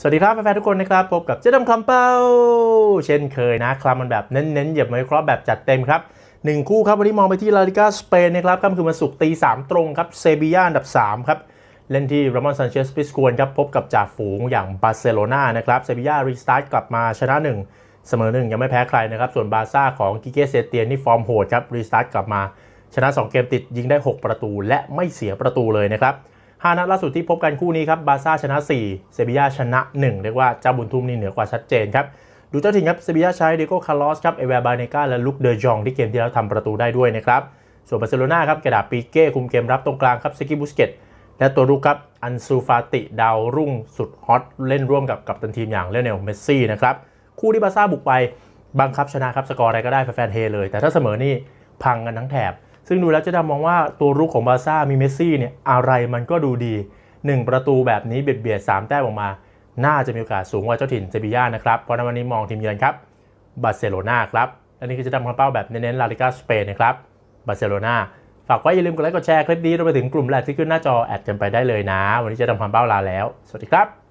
สวัสดีครับแฟนๆทุกคนนะครับ พบกับเจ๊ดำคำเป้า เช่นเคยนะครับมันแบบเน้นๆเหยียบไม้ครอบแบบจัดเต็มครับหนึ่งคู่ครับวันนี้มองไปที่ลาลิกาสเปนนะครับค่ำคืนวันศุกร์ตีสามตรงครับเซบียาอันดับ 3 ครับ เล่นที่รามอนซันเชสปิสกวนครับพบกับจ่าฝูงอย่างบาร์เซโลนานะครับเซบียารีสตาร์ทกลับมาชนะ 1 เสมอ 1 ยังไม่แพ้ใครนะครับ ส่วนบาร์ซ่าของกิเกเซเตียนนี่ฟอร์มโหดครับรีสตาร์ทกลับมาชนะ 2 เกมติดยิงได้ 6 ประตู และไม่เสียประตูเลยนะครับ ห้านัดล่าสุดที่พบกันคู่นี้ครับบาร์ซ่าชนะ 4 เซบียาชนะ 1 เรียกว่าเจ้าบุญทุ่มนี่เหนือกว่าชัดเจนครับดูเจ้าถิ่นครับเซบียาใช้เดโก้คาร์ลอสครับเอเวร์บาเนกาและลุคเดอจองที่เกมที่แล้วทำประตูได้ด้วยนะครับส่วนบาร์เซโลนาครับกระดาปีเก้คุมเกมรับตรงกลางครับเซกิบุสเกตและตัวรุกครับอันซูฟาติดาวรุ่งสุดฮอตเล่นร่วมกับกัปตันทีมอย่างเลโอเนลเมสซี่นะครับคู่ที่บาร์ซ่าบุกไปบังคับชนะครับสกอร์อะไรก็ได้แฟนเฮเลย แต่ถ้าเสมอนี่พังกันทั้งแถบ ซึ่งดูแล้วจะดำมองว่าตัวรุกของบาร์ซ่ามีเมสซี่เนี่ยอะไรมันก็ดูดี 1 ประตูแบบนี้เบียดเบียดสามแต้มออกมา น่าจะมีโอกาสสูงกว่าเจ้าถิ่นเซบีย่านะครับเพราะในวันนี้มองทีมเยือนครับบาร์เซโลนาครับและนี่คือจะดำคำเป้าแบบเน้นๆลาลิกาสเปนนะครับบาร์เซโลนาฝากไว้อย่าลืมกดไลค์กดแชร์คลิปนี้รวมไปถึงกลุ่มแรกที่ขึ้นหน้าจอแอดกันไปได้เลยนะ วันนี้จะดำคำเป้าลาแล้ว สวัสดีครับ